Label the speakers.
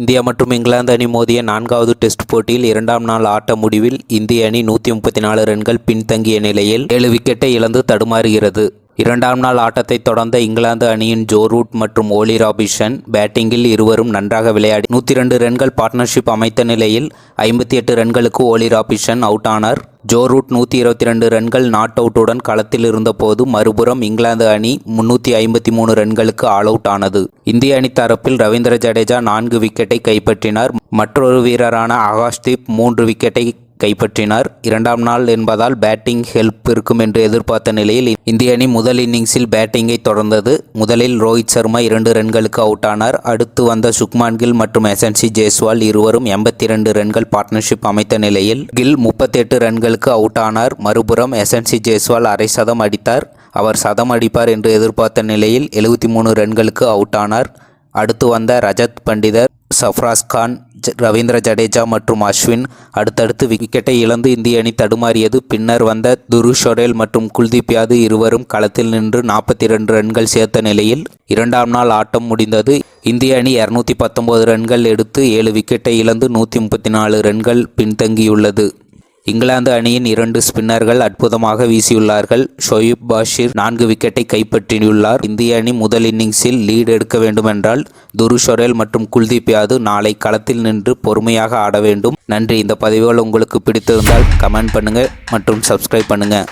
Speaker 1: India மற்றும் இங்கிலாந்து அணி மோதிய நான்காவது டெஸ்ட் போட்டியில் இரண்டாம் நாள் ஆட்ட முடிவில் இந்திய அணி நூற்றி முப்பத்தி நாலு ரன்கள் பின்தங்கிய நிலையில் ஏழு விக்கெட்டை இழந்து தடுமாறுகிறது. இரண்டாம் நாள் ஆட்டத்தை தொடர்ந்த இங்கிலாந்து அணியின் ஜோ ரூட் மற்றும் ஓலி ராபிஷன் பேட்டிங்கில் இருவரும் நன்றாக விளையாடி நூற்றி ரெண்டு ரன்கள் பார்ட்னர்ஷிப் அமைத்த நிலையில் ஐம்பத்தி எட்டு ரன்களுக்கு ஓலி ராபிஷன் அவுட் ஆனார். ஜோ ரூட் நூற்றி இருபத்தி ரெண்டு ரன்கள் நாட் அவுட்டுடன் களத்தில் இருந்தபோது மறுபுறம் இங்கிலாந்து அணி முன்னூற்றி ஐம்பத்தி மூணு ரன்களுக்கு ஆல் அவுட் ஆனது. இந்திய அணி தரப்பில் ரவீந்திர ஜடேஜா நான்கு விக்கெட்டை கைப்பற்றினார். மற்றொரு வீரரான ஆகாஷ்தீப் மூன்று விக்கெட்டை கைப்பற்றினார். இரண்டாம் நாள் என்பதால் பேட்டிங் ஹெல்ப் இருக்கும் என்று எதிர்பார்த்த நிலையில் இந்திய அணி முதல் இன்னிங்ஸில் பேட்டிங்கை தொடர்ந்தது. முதலில் ரோஹித் சர்மா இரண்டு ரன்களுக்கு அவுட் ஆனார். அடுத்து வந்த சுக்மான் கில் மற்றும் எஸ்என்சி ஜெய்ஸ்வால் இருவரும் எண்பத்தி இரண்டு ரன்கள் பார்ட்னர்ஷிப் அமைத்த நிலையில் கில் முப்பத்தெட்டு ரன்களுக்கு அவுட் ஆனார். மறுபுறம் எஸ்என்சி ஜெய்ஸ்வால் அரை சதம் அடித்தார். அவர் சதம் அடிப்பார் என்று எதிர்பார்த்த நிலையில் எழுபத்தி மூணு ரன்களுக்கு அவுட் ஆனார். அடுத்து வந்த ரஜத் பண்டிதர் சஃப்ராஸ் கான் ஜ- ரவீந்திர ஜடேஜா மற்றும் அஸ்வின் அடுத்தடுத்து விக்கெட்டை இழந்து இந்திய அணி தடுமாறியது. பின்னர் வந்த துரு ஷொரேல் மற்றும் குல்தீப் யாது இருவரும் களத்தில் நின்று நாற்பத்தி இரண்டு ரன்கள் சேர்த்த நிலையில் இரண்டாம் நாள் ஆட்டம் முடிந்தது. இந்திய அணி இரநூத்தி பத்தொன்பது ரன்கள் எடுத்து ஏழு விக்கெட்டை இழந்து நூற்றி முப்பத்தி நாலு ரன்கள் பின்தங்கியுள்ளது. இங்கிலாந்து அணியின் இரண்டு ஸ்பின்னர்கள் அற்புதமாக வீசியுள்ளார்கள். ஷொயிப் பாஷிர் நான்கு விக்கெட்டை கைப்பற்றியுள்ளார். இந்திய அணி முதல் இன்னிங்ஸில் லீடு எடுக்க வேண்டுமென்றால் துரு ஷொரேல் மற்றும் குல்தீப் யாதவ் நாளை களத்தில் நின்று பொறுமையாக ஆட வேண்டும். நன்றி. இந்த பதிவுகள் உங்களுக்கு பிடித்திருந்தால் கமெண்ட் பண்ணுங்கள் மற்றும் சப்ஸ்கிரைப் பண்ணுங்கள்